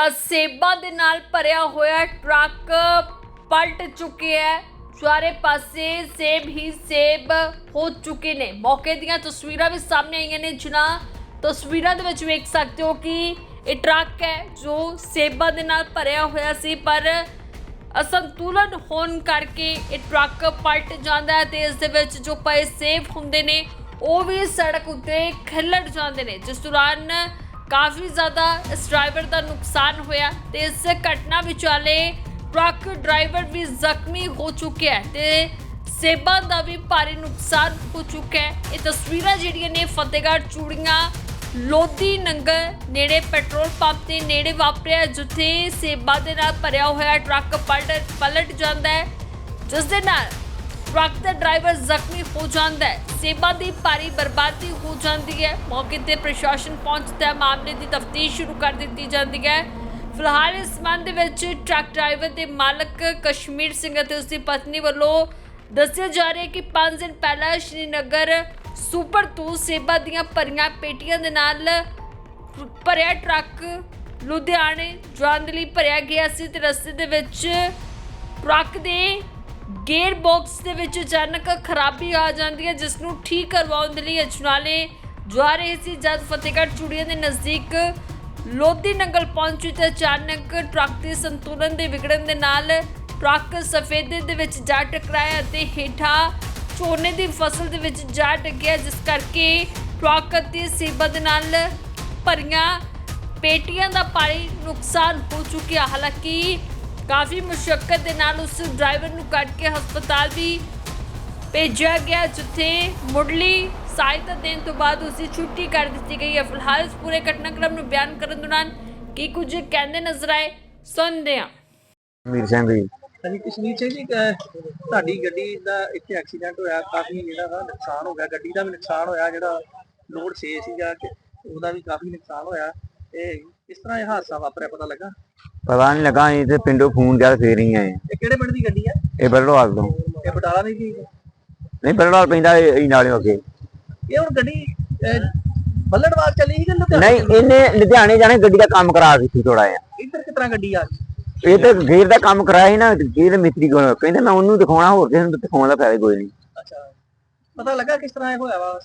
ਤਾਂ ਸੇਬਾਂ ਦੇ ਨਾਲ ਭਰਿਆ ਹੋਇਆ ਟਰੱਕ ਪਲਟ ਚੁੱਕਿਆ ਹੈ। ਚਾਰੇ ਪਾਸੇ ਸੇਬ ਹੀ ਸੇਬ ਹੋ ਚੁੱਕੇ ਨੇ। ਮੌਕੇ ਦੀਆਂ ਤਸਵੀਰਾਂ ਵੀ ਸਾਹਮਣੇ ਆਈਆਂ ਨੇ, ਜਿਨ੍ਹਾਂ ਤਸਵੀਰਾਂ ਦੇ ਵਿੱਚ ਵੇਖ ਸਕਦੇ ਹੋ ਕਿ ਇਹ ਟਰੱਕ ਹੈ ਜੋ ਸੇਬਾਂ ਦੇ ਨਾਲ ਭਰਿਆ ਹੋਇਆ ਸੀ, ਪਰ ਅਸੰਤੁਲਨ ਹੋਣ ਕਰਕੇ ਇਹ ਟਰੱਕ ਪਲਟ ਜਾਂਦਾ ਹੈ ਤੇ ਇਸ ਦੇ ਵਿੱਚ ਜੋ ਪਏ ਸੇਬ ਹੁੰਦੇ ਨੇ, ਉਹ ਵੀ ਸੜਕ ਉੱਤੇ ਖਿਲੜ ਜਾਂਦੇ ਨੇ। ਜਿਸ ਦੌਰਾਨ ਕਾਫੀ ਜ਼ਿਆਦਾ ਇਸ ਡਰਾਈਵਰ ਦਾ ਨੁਕਸਾਨ ਹੋਇਆ ਤੇ ਇਸ ਘਟਨਾ ਵਿਚਾਲੇ ਟਰੱਕ ਡਰਾਈਵਰ ਵੀ ਜ਼ਖਮੀ ਹੋ ਚੁੱਕਿਆ ਹੈ ਤੇ ਸੇਬਾਂ ਦਾ ਵੀ ਭਾਰੀ ਨੁਕਸਾਨ ਹੋ ਚੁੱਕਾ ਹੈ। ਇਹ ਤਸਵੀਰਾਂ ਜਿਹੜੀਆਂ ਨੇ ਫਤਿਹਗੜ੍ਹ ਚੂੜੀਆਂ ਲੋਧੀ ਨੰਗਲ ਨੇੜੇ ਪੈਟਰੋਲ ਪੰਪ ਦੇ ਨੇੜੇ ਵਾਪਰਿਆ ਜਿੱਥੇ ਸੇਬਾਂ ਦੇ ਨਾਲ ਭਰਿਆ ਹੋਇਆ ਟਰੱਕ ਪਲਟ ਪਲਟ ਜਾਂਦਾ ਹੈ। ਜਿਸ ਦੇ ਨਾਲ ਟਰੱਕ ਦਾ ਡਰਾਈਵਰ ਜ਼ਖਮੀ ਹੋ ਜਾਂਦਾ ਹੈ। ਸੇਬਾਂ ਦੀ ਭਾਰੀ ਬਰਬਾਦੀ ਹੋ ਜਾਂਦੀ ਹੈ। ਮੌਕੇ ਤੇ ਪ੍ਰਸ਼ਾਸਨ ਪਹੁੰਚਦਾ ਹੈ। ਮਾਮਲੇ ਦੀ ਤਫਤੀਸ਼ ਸ਼ੁਰੂ ਕਰ ਦਿੱਤੀ ਜਾਂਦੀ ਹੈ। ਫਿਲਹਾਲ ਇਸ ਸੰਬੰਧ ਵਿੱਚ ਟਰੱਕ ਡਰਾਈਵਰ ਦੇ ਮਾਲਕ ਕਸ਼ਮੀਰ ਸਿੰਘ ਅਤੇ ਉਸ ਦੀ ਪਤਨੀ ਵੱਲੋਂ ਦੱਸਿਆ ਜਾ ਰਿਹਾ ਹੈ ਕਿ 5 ਦਿਨ ਪਹਿਲਾਂ ਸ਼੍ਰੀਨਗਰ ਸੁਪਰ ਤੋਂ ਸੇਬਾਂ ਦੀਆਂ ਭਰੀਆਂ ਪੇਟੀਆਂ ਦੇ ਨਾਲ ਭਰਿਆ ਟਰੱਕ ਲੁਧਿਆਣੇ ਜਾਣ ਦੇ ਲਈ ਭਰਿਆ ਗਿਆ ਸੀ ਤੇ ਰਸਤੇ ਦੇ ਵਿੱਚ ਟਰੱਕ ਦੇ ਗੇਅਰ ਬਾਕਸ ਦੇ ਵਿੱਚ ਅਚਾਨਕ ਖਰਾਬੀ ਆ ਜਾਂਦੀ ਹੈ ਜਿਸ ਨੂੰ ਠੀਕ ਕਰਵਾਉਣ ਦੇ ਲਈ ਅਜਨਾਲੇ ਜਾ ਰਹੇ ਸੀ। ਜਦ ਫਤਿਹਗੜ੍ਹ ਚੂੜੀਆਂ ਦੇ ਨਜ਼ਦੀਕ ਲੋਧੀ ਨੰਗਲ ਪਹੁੰਚੀ ਤੇ ਅਚਾਨਕ ਟਰੱਕ ਦੇ ਸੰਤੁਲਨ ਦੇ ਵਿਗੜਨ ਦੇ ਨਾਲ ਟਰੱਕ ਸਫੇਦੇ ਦੇ ਵਿੱਚ ਜਾ ਟਕਰਾਇਆ ਅਤੇ ਹੇਠਾਂ ਝੋਨੇ ਦੀ ਫਸਲ ਦੇ ਵਿੱਚ ਜਾ ਡਿੱਗਿਆ, ਜਿਸ ਕਰਕੇ ਟਰੱਕ ਅਤੇ ਸੇਬਾਂ ਦੇ ਨਾਲ ਭਰੀਆਂ ਪੇਟੀਆਂ ਦਾ ਪਾਣੀ ਨੁਕਸਾਨ ਹੋ ਚੁੱਕਿਆ। ਹਾਲਾਂਕਿ ਕਾਫੀ ਮੁਸ਼ਕਲ ਦੇ ਨਾਲ ਉਸ ਡਰਾਈਵਰ ਨੂੰ ਕੱਢ ਕੇ ਹਸਪਤਾਲ ਵੀ ਭੇਜਿਆ ਗਿਆ ਜਿੱਥੇ ਮੁੱਢਲੀ ਸਹਾਇਤਾ ਦੇਣ ਤੋਂ ਬਾਅਦ ਉਸ ਦੀ ਛੁੱਟੀ ਕਰ ਦਿੱਤੀ ਗਈ ਹੈ। ਫਿਲਹਾਲ ਇਸ ਪੂਰੇ ਘਟਨਾਕ੍ਰਮ ਨੂੰ ਬਿਆਨ ਕਰਨ ਦੌਰਾਨ ਕੀ ਕੁਝ ਕਹਿੰਦੇ ਨਜ਼ਰ ਆਏ ਸੁਣਦੇ ਹਾਂ। ਮੀਰ ਸਿੰਘ ਜੀ। ਹਾਂਜੀ ਕਸ਼ਮੀਰ ਸਿੰਘ ਜੀ ਅਹ ਤੁਹਾਡੀ ਗੱਡੀ ਦਾ ਇੱਥੇ ਐਕਸੀਡੈਂਟ ਹੋਇਆ ਕਾਫੀ ਜਿਹੜਾ ਵਾ ਨੁਕਸਾਨ ਹੋ ਗਿਆ। ਗੱਡੀ ਦਾ ਵੀ ਨੁਕਸਾਨ ਹੋਇਆ ਜਿਹੜਾ ਲੋਡ 6 ਸੀਗਾ ਕਿ ਉਹਦਾ ਵੀ ਕਾਫੀ ਨੁਕਸਾਨ ਹੋਇਆ। ਇਹ ਕਿਸ ਤਰ੍ਹਾਂ ਇਹ ਹਾਦਸਾ ਵਾਪਰਿਆ ਪਤਾ ਲੱਗਾ? ਪਤਾ ਨਹੀਂ ਲੱਗਾ ਅਸੀਂ ਤੇ ਪਿੰਡੋਂ ਫੋਨ ਗਿਆ ਫੇਰ ਹੀ ਆਏ। ਇਹ ਕਿਹੜੇ ਪਿੰਡ ਦੀ ਗੱਡੀ ਆ? ਇਹ ਬਰੜਵਾਲ ਤੋਂ। ਇਹ ਬਟਾਲਾ ਦੀ ਸੀ ਨਹੀਂ ਬਰੜਵਾਲ ਪੈਂਦਾ ਇਹ ਇਹ ਨਾਲੇ ਅੱਗੇ। ਇਹ ਹੁਣ ਗੱਡੀ ਅਹ, ਬੱਲੜਵਾਲ ਚੱਲੀ ਸੀ ਕਿ ਲੁਧਿਆਣੇ ਨਹੀਂ ਇਹਨੇ ਲੁਧਿਆਣੇ ਜਾਣੇ ਗੱਡੀ ਦਾ ਕੰਮ ਕਰਾ ਦਿੱਤੀ ਥੋੜਾ ਜਿਹਾ। ਇੱਧਰ ਤਰ੍ਹਾਂ ਗੱਡੀ ਆ ਗਈ? ਇਹ ਤੇ ਗੇਰ ਦਾ ਕੰਮ ਕਰਾਇਆ ਸੀ ਨਾ ਗੇਰ ਮਿਸਤਰੀ ਕੋਲ। ਕਹਿੰਦੇ ਮੈਂ ਉਹਨੂੰ ਦਿਖਾਉਣਾ ਹੋਰ ਕਿਸੇ ਨੂੰ ਦਿਖਾਉਣ ਦਾ ਫਾਇਦਾ ਕੋਈ ਨਹੀਂ। ਅੱਛਾ। ਪਤਾ ਲੱਗਾ ਕਿਸ ਤਰ੍ਹਾਂ ਇਹ ਹੋਇਆ ਵਾ?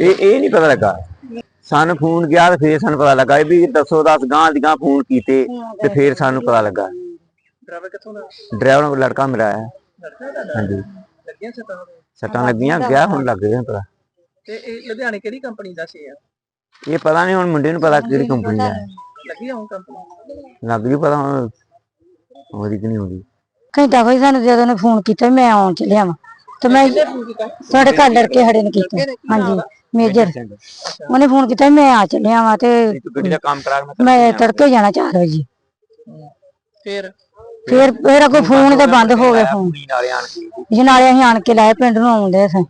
ਇਹ ਇਹ ਨਹੀਂ ਪਤਾ ਲੱਗਾ। ਸਾਨੂੰ ਫੋਨ ਗਿਆ ਤੇ ਫੇਰ ਸਾਨੂੰ ਪਤਾ ਲੱਗਾ ਵੀ ਦੱਸੋ ਦਸ ਗਾਂ ਦੀ ਗਾਂ ਫੋਨ ਕੀਤੇ ਤੇ ਫੇਰ ਸਾਨੂੰ ਪਤਾ ਲੱਗਾ। ਡਰਾਈਵਰ ਕਿੱਥੋਂ ਦਾ? ਡਰਾਈਵਰ ਨੂੰ ਲੜਕਾ ਮਿਲਿਆ ਹੈ। ਤੁਹਾਡਾ? ਹਾਂਜੀ। ਲੱਗਿਆ ਸਤਾ ਸੱਟਾਂ ਲੱਗੀਆਂ ਗਿਆ ਹੁਣ ਲੱਗ ਗਿਆ ਪਤਾ। ਤੇ ਇਹ ਲੁਧਿਆਣੇ ਕਿਹੜੀ ਕੰਪਨੀ ਦਾ ਸੀ ਆ ਇਹ ਪਤਾ ਨਹੀਂ ਹੁਣ ਮੁੰਡੇ ਨੂੰ ਪਤਾ ਕਿਹੜੀ ਕੰਪਨੀ ਦਾ। ਹੈ। ਲੱਗੀ ਹੁਣ ਕੰਪਨੀ? ਲੱਗ ਜੂ ਪਤਾ ਹੁਣ ਹੋਰੀ ਕਿ ਨਹੀਂ ਹੋਰੀ ਘੰਟਾ ਕੋਈ ਸਾਨੂੰ ਜਦੋਂ ਨੇ ਫੋਨ ਕੀਤਾ ਮੈਂ ਆਉਣ ਚੱਲਿਆ ਵਾਂ। ਤੇ ਮੈਂ ਸਾਡੇ ਘਰ ਲੜਕੇ ਖੜੇ ਨੇ ਕੀਤਾ। ਹਾਂਜੀ। ਮੇਜਰ। ਉਹਨੇ ਫੋਨ ਕੀਤਾ ਵੀ ਮੈਂ ਆ ਚੱਲਿਆ ਵਾਂ ਤੇ ਤੂੰ ਗੱਡੀ ਦਾ ਕੰਮ ਕਰਾ ਕੇ ਮੈਂ ਮੈਂ ਤੜਕੇ ਜਾਣਾ 4 ਵਜੇ। ਫੇਰ? ਫਿਰ ਫਿਰ ਅੱਗੋਂ ਫੋਨ ਤੇ ਬੰਦ ਹੋ ਗਿਆ ਫੋਨ। ਕੁੜੀ ਨਾਲੇ ਆਣ ਕੇ। ਜਨਾਲੇ ਅਸੀਂ ਆਣ ਕੇ ਲਾਏ ਪਿੰਡ ਨੂੰ ਆਉਂਦੇ ਸਾਂ।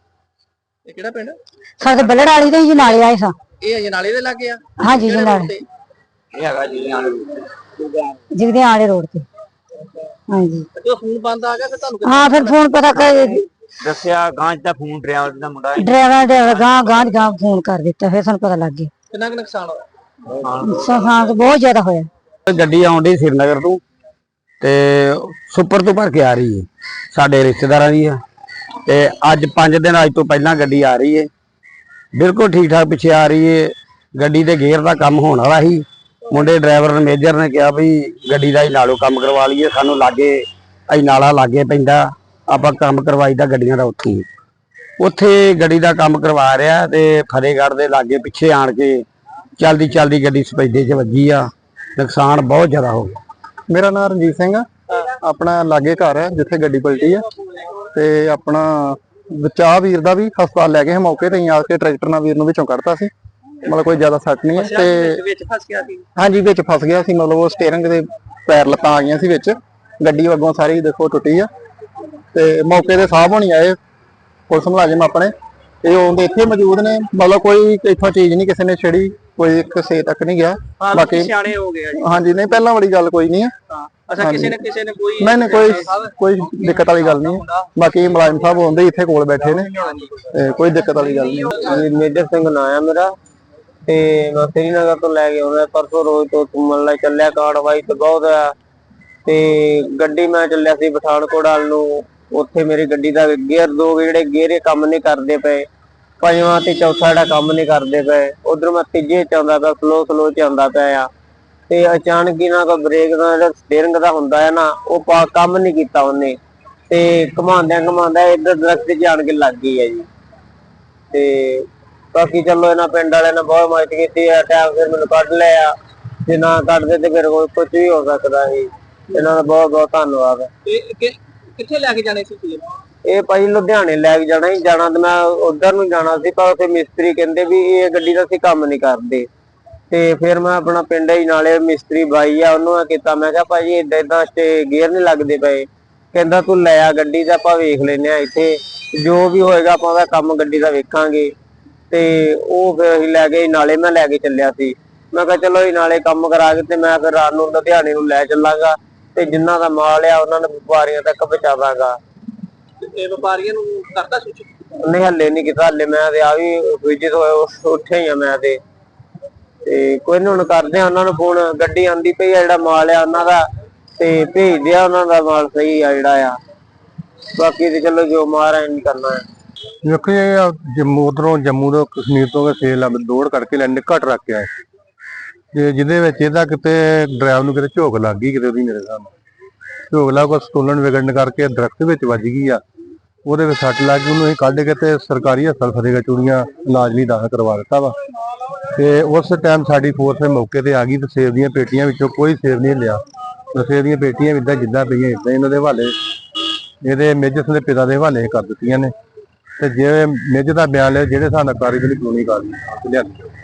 ਇਹ ਕਿਹੜਾ ਪਿੰਡ? ਸਾਡੇ ਬੱਲੜ ਵਾਲੀ ਤੇ ਜਨਾਲੇ ਆਏ ਸਾਂ। ਇਹ ਅਜਨਾਲੇ ਦੇ ਲੱਗੇ ਆ? ਹਾਂਜੀ ਜਨਾਲੇ ਇਹ ਹੈਗਾ ਜੀ ਆਣ ਜਿਗਦੇ ਆਲੇ ਰੋਡ ਤੇ। ਹਾਂਜੀ। ਜਦੋਂ ਫੋਨ ਬੰਦ ਆ ਗਿਆ ਫਿਰ ਤੁਹਾਨੂੰ ਹਾਂ ਫਿਰ ਫੋਨ ਪਤਾ ਕਰ। ਦੱਸਿਆ ਗਾਂਜ ਦਾ ਫੋਨ ਡਰਾਈਵਰ ਦਾ ਮੁੰਡਾ। ਡਰਾਈਵਰ ਡਰਾਈਵਰ ਗਾਂ ਗਾਂ ਗਾਂ ਫੋਨ ਕਰ ਦਿੱਤਾ ਫਿਰ ਸਾਨੂੰ ਪਤਾ ਲੱਗ ਗਿਆ। ਕਿੰਨਾ ਕੁ ਨੁਕਸਾਨ ਹੋਇਆ? ਸਾਂ ਬਹੁਤ ਜ਼ਿਆਦਾ ਹੋਇਆ। ਗੱਡੀ ਆਉਂਦੀ ਸ੍ਰੀਨਗਰ ਤੋਂ ਤੇ ਸੁਪਰ ਤੋਂ ਭਰ ਕੇ ਆ ਰਹੀ ਹੈ ਸਾਡੇ ਰਿਸ਼ਤੇਦਾਰਾਂ ਦੀ ਹੈ ਤੇ ਅੱਜ 5 ਦਿਨ ਅੱਜ ਤੋਂ ਪਹਿਲਾਂ ਗੱਡੀ ਆ ਰਹੀ ਹੈ ਬਿਲਕੁਲ ਠੀਕ ਠਾਕ ਪਿੱਛੇ ਆ ਰਹੀ ਹੈ ਗੱਡੀ ਦੇ ਗੇਅਰ ਦਾ ਕੰਮ ਹੋਣ ਵਾਲਾ ਸੀ। ਮੁੰਡੇ ਡਰਾਈਵਰ ਨੇ ਮੇਜਰ ਨੇ ਕਿਹਾ ਵੀ ਗੱਡੀ ਦਾ ਹੀ ਨਾਲੋਂ ਕੰਮ ਕਰਵਾ ਲਈਏ ਸਾਨੂੰ ਲਾਗੇ ਅਸੀਂ ਨਾਲਾ ਲਾਗੇ ਪੈਂਦਾ। ਆਪਾਂ ਕੰਮ ਕਰਵਾਈਦਾ ਗੱਡੀਆਂ ਦਾ ਉੱਥੋਂ। ਉੱਥੇ ਗੱਡੀ ਦਾ ਕੰਮ ਕਰਵਾ ਰਿਹਾ ਤੇ ਫਤਿਹਗੜ੍ਹ ਦੇ ਲਾਗੇ ਪਿੱਛੇ ਆਣ ਕੇ ਚਲਦੀ ਚਲਦੀ ਗੱਡੀ ਸਪੈਡੇ 'ਚ ਵੱਜੀ ਆ। ਨੁਕਸਾਨ ਬਹੁਤ ਜ਼ਿਆਦਾ ਹੋ ਗਿਆ। ਮੇਰਾ ਨਾਮ ਰਣਜੀਤ ਸਿੰਘ ਆ। ਆਪਣਾ ਲਾਗੇ ਘਰ ਹੈ ਜਿੱਥੇ ਗੱਡੀ ਪਲਟੀ ਆ। ਤੇ ਆਪਣਾ ਬਚਾ ਵੀਰ ਦਾ ਵੀ ਹਸਪਤਾਲ ਲੈ ਗਏ ਮੌਕੇ ਤੇ ਹੀ ਆ ਕੇ ਟਰੈਕਟਰ ਨਾਲ ਵੀਰ ਨੂੰ ਵਿੱਚੋਂ ਕੱਢਤਾ ਸੀ। ਮਤਲਬ ਕੋਈ ਜ਼ਿਆਦਾ ਸੱਟ ਨਹੀਂ ਹੈ ਤੇ ਵਿੱਚ ਫਸ ਗਿਆ ਸੀ। ਹਾਂਜੀ ਵਿੱਚ ਫਸ ਗਿਆ ਸੀ। ਮਤਲਬ ਉਹ ਸਟੀਅਰਿੰਗ ਦੇ ਪੈਰ ਲੱਤਾਂ ਆ ਗਈਆਂ ਸੀ ਵਿੱਚ। ਗੱਡੀ ਅੱਗੋਂ ਸਾਰੀ ਦੇਖੋ ਟੁੱਟੀ ਆ। ਤੇ ਮੌਕੇ ਤੇ ਸਾਹਬ ਹੋਣੀ ਆਏ ਪੁਲਿਸ ਮੁਲਾਜ਼ਮ ਆਪਣੇ। ਇਹ ਉਹਦੇ ਇੱਥੇ ਮੌਜੂਦ ਨੇ। ਮਤਲਬ ਕੋਈ ਇੱਥੋਂ ਚੀਜ਼ ਨਹੀਂ ਕਿਸੇ ਨੇ ਛੇੜੀ ਕੋਈ ਕਿਸੇ ਤੱਕ ਨਹੀਂ ਗਿਆ। ਬਾਕੀ ਸਿਆਣੇ ਹੋ ਗਏ ਆ ਜੀ। ਹਾਂਜੀ ਨਹੀਂ ਪਹਿਲਾਂ ਵਾਲੀ ਗੱਲ ਕੋਈ ਨਹੀਂ ਹੈ ਅੱਛਾ ਕਿਸੇ ਨੇ ਕਿਸੇ ਨੇ ਕੋਈ ਨਹੀਂ ਨਹੀਂ ਕੋਈ ਕੋਈ ਦਿੱਕਤ ਵਾਲੀ ਗੱਲ ਨਹੀਂ। ਬਾਕੀ ਮੁਲਾਜ਼ਮ ਸਾਹਿਬ ਹੁੰਦੇ ਇੱਥੇ ਕੋਲ ਬੈਠੇ ਨੇ। ਤੇ ਕੋਈ ਦਿੱਕਤ ਵਾਲੀ ਗੱਲ ਨਹੀਂ। ਮੇਜਰ ਸਿੰਘ ਨਾਂ ਆ ਮੇਰਾ। ਤੇ ਮੈਂ ਸ੍ਰੀਨਗਰ ਤੋਂ ਲੈ ਕੇ ਆਉਂਦਾ ਪਰਸੋਂ ਰੋਜ਼ ਤੋਂ ਘੁੰਮਣ ਲਈ ਚੱਲਿਆ। ਕਾਰਵਾਈ ਤੇ ਬਹੁਤ ਆ। ਤੇ ਗੱਡੀ ਮੈਂ ਚੱਲਿਆ ਸੀ ਪਠਾਨਕੋਟ ਵੱਲ ਨੂੰ। ਉੱਥੇ ਮੇਰੀ ਗੱਡੀ ਦਾ ਗੇਅਰ ਦੋ ਜਿਹੜੇ ਗੇਅਰੇ ਕੰਮ ਨਹੀਂ ਕਰਦੇ ਪਏ। ਪੰਜਵਾਂ ਤੇ ਚੌਥਾ ਜਿਹੜਾ ਕੰਮ ਨਹੀਂ ਕਰਦੇ ਪਏ। ਉਧਰ ਮੈਂ ਤੀਜੇ ਚ ਆਉਂਦਾ ਪਿਆ ਸਲੋ ਸਲੋ ਚ ਆਉਂਦਾ ਪਿਆ ਆ। ਤੇ ਅਚਾਨਕ ਹੀ ਨਾ ਕੋ ਬ੍ਰੇਕ ਦਾ, ਜਿਹੜਾ ਸਟੀਅਰਿੰਗ ਦਾ ਹੁੰਦਾ ਹੈ ਨਾ, ਉਹ ਕੰਮ ਨਹੀਂ ਕੀਤਾ ਉਹਨੇ। ਤੇ ਘਮਾਉਂਦਿਆਂ ਘਮਾਉਂਦਿਆਂ ਇੱਧਰ ਦਰਖਤ 'ਚ ਕੇ ਲੱਗ ਗਈ ਹੈ ਜੀ। ਤੇ ਬਾਕੀ ਚਲੋ ਇਹਨਾਂ ਪਿੰਡ ਵਾਲਿਆਂ ਨੇ ਬਹੁਤ ਮਦਦ ਕੀਤੀ ਹੈ ਟਾਈਮ ਫਿਰ ਮੈਨੂੰ ਕੱਢ ਲਿਆ। ਜੇ ਨਾ ਕੱਢਦੇ ਤੇ ਫਿਰ ਕੋਈ ਕੁਝ ਵੀ ਹੋ ਸਕਦਾ ਸੀ। ਇਹਨਾਂ ਦਾ ਬਹੁਤ ਬਹੁਤ ਧੰਨਵਾਦ ਕਿੱਥੇ ਲੈ ਕੇ ਜਾਣੇ ਸੀ ਤੁਸੀਂ? ਇਹ ਭਾਈ ਲੁਧਿਆਣੇ ਲੈ ਕੇ ਜਾਣਾ ਹੀ ਜਾਣਾ ਤੇ ਮੈਂ ਉਧਰ ਨੂੰ ਜਾਣਾ ਸੀ, ਪਰ ਉੱਥੇ ਮਿਸਤਰੀ ਕਹਿੰਦੇ ਵੀ ਇਹ ਗੱਡੀ ਦਾ ਅਸੀਂ ਕੰਮ ਨਹੀਂ ਕਰਦੇ। ਤੇ ਫਿਰ ਮੈਂ ਆਪਣਾ ਪਿੰਡ ਹੀ ਨਾਲੇ ਮਿਸਤਰੀ ਬਾਈ ਆ, ਉਹਨੂੰ ਮੈਂ ਕੀਤਾ, ਮੈਂ ਕਿਹਾ ਭਾਜੀ ਏਦਾਂ ਏਦਾਂ ਤੇ ਗੇਅਰ ਨਹੀਂ ਲੱਗਦੇ ਪਏ। ਕਹਿੰਦਾ ਤੂੰ ਲੈ ਆ ਗੱਡੀ ਦਾ ਆਪਾਂ ਵੇਖ ਲੈਨੇ ਆ ਇੱਥੇ, ਜੋ ਵੀ ਹੋਏਗਾ ਆਪਾਂ ਉਹਦਾ ਕੰਮ ਗੱਡੀ ਦਾ ਵੇਖਾਂਗੇ। ਤੇ ਉਹ ਫਿਰ ਅਸੀਂ ਲੈ ਗਏ, ਨਾਲੇ ਮੈਂ ਲੈ ਕੇ ਚੱਲਿਆ ਸੀ। ਮੈਂ ਕਿਹਾ ਚਲੋ ਇਹ ਨਾਲੇ ਕੰਮ ਕਰਾ ਕੇ ਤੇ ਮੈਂ ਫਿਰ ਰਾਤ ਨੂੰ ਲੁਧਿਆਣੇ ਨੂੰ ਲੈ ਚੱਲਾਂਗਾ। ਤੇ ਜਿਨ੍ਹਾਂ ਦਾ ਮਾਲ ਆ ਉਹਨਾਂ ਨੂੰ ਵਪਾਰੀਆਂ ਤੱਕ ਪਹੁੰਚਾਵਾਂਗਾ। ਇਹ ਵਪਾਰੀਆਂ ਨੂੰ ਕਰਦਾ ਸੂਚਿਤ ਨਹੀਂ ਹੱਲੇ ਨਹੀਂ ਕੀਤਾ। ਹੱਲੇ ਮੈਂ ਤੇ ਆ ਵੀ ਵਿਜਿਤ ਹੋਇਆ ਉੱਠਿਆ ਹੀ ਆ ਮੈਂ ਤੇ। ਤੇ ਕੋਈ ਨੀ ਹੁਣ ਕਰਦੇ ਆ ਉਹਨਾਂ ਨੂੰ ਫੋਨ। ਗੱਡੀ ਆਂਦੀ ਪਈ ਆ ਜਿਹੜਾ ਮਾਲ ਆ ਉਹਨਾਂ ਦਾ। ਤੇ ਭੇਜਦੇ ਆ ਉਹਨਾਂ ਦਾ ਮਾਲ ਸਹੀ ਆ ਜਿਹੜਾ ਆ। ਬਾਕੀ ਤੇ ਚਲੋ ਜੋ ਮਹਾਰਾਜ ਨੇ ਕਰਨਾ ਹੈ ਵੇਖੋ ਇਹ ਜੰਮੂ ਉਧਰੋਂ ਜੰਮੂ ਤੋਂ ਕਸ਼ਮੀਰ ਤੋਂ ਸੇਲ ਲੋਡ ਕਰਕੇ ਲੈ ਨਿੱਕਾ ਟਰੱਕ ਆ ਤੇ ਜਿਹਦੇ ਵਿੱਚ ਇਹਦਾ ਕਿਤੇ ਡਰਾਈਵਰ ਨੂੰ ਕਿਤੇ ਝੋਕ ਲੱਗ ਗਈ ਕਿਤੇ ਉਹਦੀ ਮੇਰੇ ਸਾਹਮਣੇ ਝੋਕ ਲਾ ਕੋ ਸਟੋਲਨ ਵਿਗੜਨ ਕਰਕੇ ਦਰਖਤ ਵਿੱਚ ਵੱਜ ਗਈ ਆ। ਉਹਦੇ ਵਿੱਚ ਸੱਟ ਲੱਗ ਗਈ, ਉਹਨੂੰ ਅਸੀਂ ਕੱਢ ਕੇ ਤੇ ਸਰਕਾਰੀ ਹਸਪਤਾਲ ਫਤਿਹਗੜ੍ਹ ਚੂੜੀਆਂ ਇਲਾਜ ਲਈ ਦਾਖਲ ਕਰਵਾ ਦਿੱਤਾ ਵਾ। ਤੇ ਉਸ ਟਾਈਮ ਸਾਡੀ ਫੋਰਸ ਮੌਕੇ ਤੇ ਆ ਗਈ ਤੇ ਸੇਬ ਦੀਆਂ ਪੇਟੀਆਂ ਵਿੱਚੋਂ ਕੋਈ ਸੇਬ ਨਹੀਂ ਲਿਆ। ਸੇਬ ਦੀਆਂ ਪੇਟੀਆਂ ਵੀ ਜਿੱਦਾਂ ਪਈਆਂ, ਇਦਾਂ ਇਹਨਾਂ ਦੇ ਹਵਾਲੇ। ਇਹਦੇ ਮੇਜਸ ਦੇ ਪਿਤਾ ਦੇ ਹਵਾਲੇ ਕਰ ਦਿੱਤੀਆਂ ਨੇ। ਤੇ ਜੇ ਮੇਜ ਦਾ ਬਿਆਨ ਲਿਆ, ਜਿਹੜੇ ਸਾਨੂੰ ਨਾਲ ਕਾਰਵਾਈ ਕਾਨੂੰਨੀ ਕਾਰਵਾਈ ਲਿਆਂਦੀ